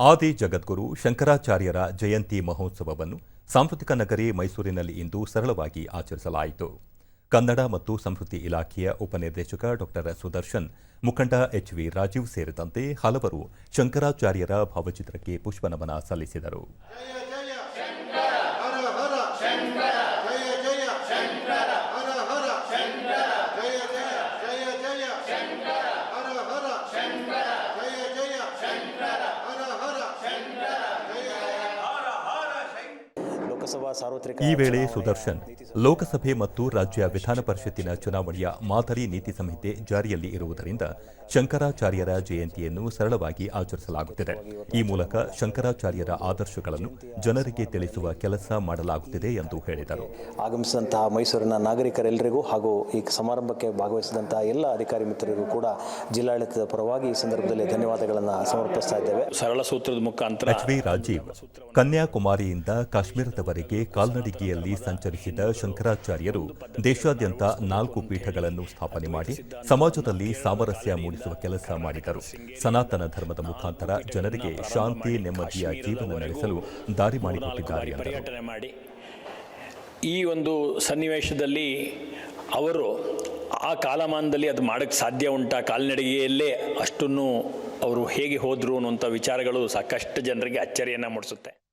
ಆದಿ ಜಗದ್ಗುರು ಶಂಕರಾಚಾರ್ಯರ ಜಯಂತಿ ಮಹೋತ್ಸವವನ್ನು ಸಾಂಸ್ಕೃತಿಕ ನಗರಿ ಮೈಸೂರಿನಲ್ಲಿ ಇಂದು ಸರಳವಾಗಿ ಆಚರಿಸಲಾಯಿತು. ಕನ್ನಡ ಮತ್ತು ಸಂಸ್ಕೃತಿ ಇಲಾಖೆಯ ಉಪನಿರ್ದೇಶಕ ಡಾ. ಸುದರ್ಶನ್, ಮುಖಂಡ ಎಚ್ ವಿ ರಾಜೀವ್ ಸೇರಿದಂತೆ ಹಲವರು ಶಂಕರಾಚಾರ್ಯರ ಭಾವಚಿತ್ರಕ್ಕೆ ಪುಷ್ಪನಮನ ಸಲ್ಲಿಸಿದರು. ಈ ವೇಳೆ ಸುದರ್ಶನ್ ಲೋಕಸಭೆ ಮತ್ತು ರಾಜ್ಯ ವಿಧಾನ ಪರಿಷತ್ತಿನ ಚುನಾವಣೆಯ ಮಾದರಿ ನೀತಿ ಸಂಹಿತೆ ಜಾರಿಯಲ್ಲಿ ಇರುವುದರಿಂದ ಶಂಕರಾಚಾರ್ಯರ ಜಯಂತಿಯನ್ನು ಸರಳವಾಗಿ ಆಚರಿಸಲಾಗುತ್ತಿದೆ. ಈ ಮೂಲಕ ಶಂಕರಾಚಾರ್ಯರ ಆದರ್ಶಗಳನ್ನು ಜನರಿಗೆ ತಿಳಿಸುವ ಕೆಲಸ ಮಾಡಲಾಗುತ್ತಿದೆ ಎಂದು ಹೇಳಿದರು. ಆಗಮಿಸಿದಂತಹ ಮೈಸೂರಿನ ನಾಗರಿಕರೆಲ್ಲರಿಗೂ ಹಾಗೂ ಈ ಸಮಾರಂಭಕ್ಕೆ ಭಾಗವಹಿಸಿದಂತಹ ಎಲ್ಲ ಅಧಿಕಾರಿ ಮಿತ್ರರಿಗೂ ಕೂಡ ಜಿಲ್ಲಾಡಳಿತದ ಪರವಾಗಿ ಈ ಸಂದರ್ಭದಲ್ಲಿ ಧನ್ಯವಾದಗಳನ್ನು ಸಮರ್ಪಿಸ್ತಾ ಇದ್ದೇವೆ. ಸರಳ ಸೂತ್ರದ ಮುಖಾಂತರ ಎಚ್ ವಿ ರಾಜೀವ್ ಕನ್ಯಾಕುಮಾರಿಯಿಂದ ಕಾಶ್ಮೀರದವರೆಗೆ ಕಾಲ್ನಡಿಗೆಯಲ್ಲಿ ಸಂಚರಿಸಿದ ಶಂಕರಾಚಾರ್ಯರು ದೇಶಾದ್ಯಂತ ನಾಲ್ಕು ಪೀಠಗಳನ್ನು ಸ್ಥಾಪನೆ ಮಾಡಿ ಸಮಾಜದಲ್ಲಿ ಸಾಮರಸ್ಯ ಮೂಡಿಸುವ ಕೆಲಸ ಮಾಡಿದರು. ಸನಾತನ ಧರ್ಮದ ಮುಖಾಂತರ ಜನರಿಗೆ ಶಾಂತಿ, ನೆಮ್ಮದಿಯ ಜೀವನ ನಡೆಸಲು ದಾರಿ ಮಾಡಿಕೊಟ್ಟಿದ್ದಾರೆ ಈ ಒಂದು ಸನ್ನಿವೇಶದಲ್ಲಿ ಅವರು ಆ ಕಾಲಮಾನದಲ್ಲಿ ಅದು ಮಾಡಕ್ಕೆ ಸಾಧ್ಯ ಉಂಟಾ? ಕಾಲ್ನಡಿಗೆಯಲ್ಲೇ ಅಷ್ಟನ್ನು ಅವರು ಹೇಗೆ ಹೋದರು ಅನ್ನುವಂಥ ವಿಚಾರಗಳು ಸಾಕಷ್ಟು ಜನರಿಗೆ ಅಚ್ಚರಿಯನ್ನು ಮೂಡಿಸುತ್ತೆ.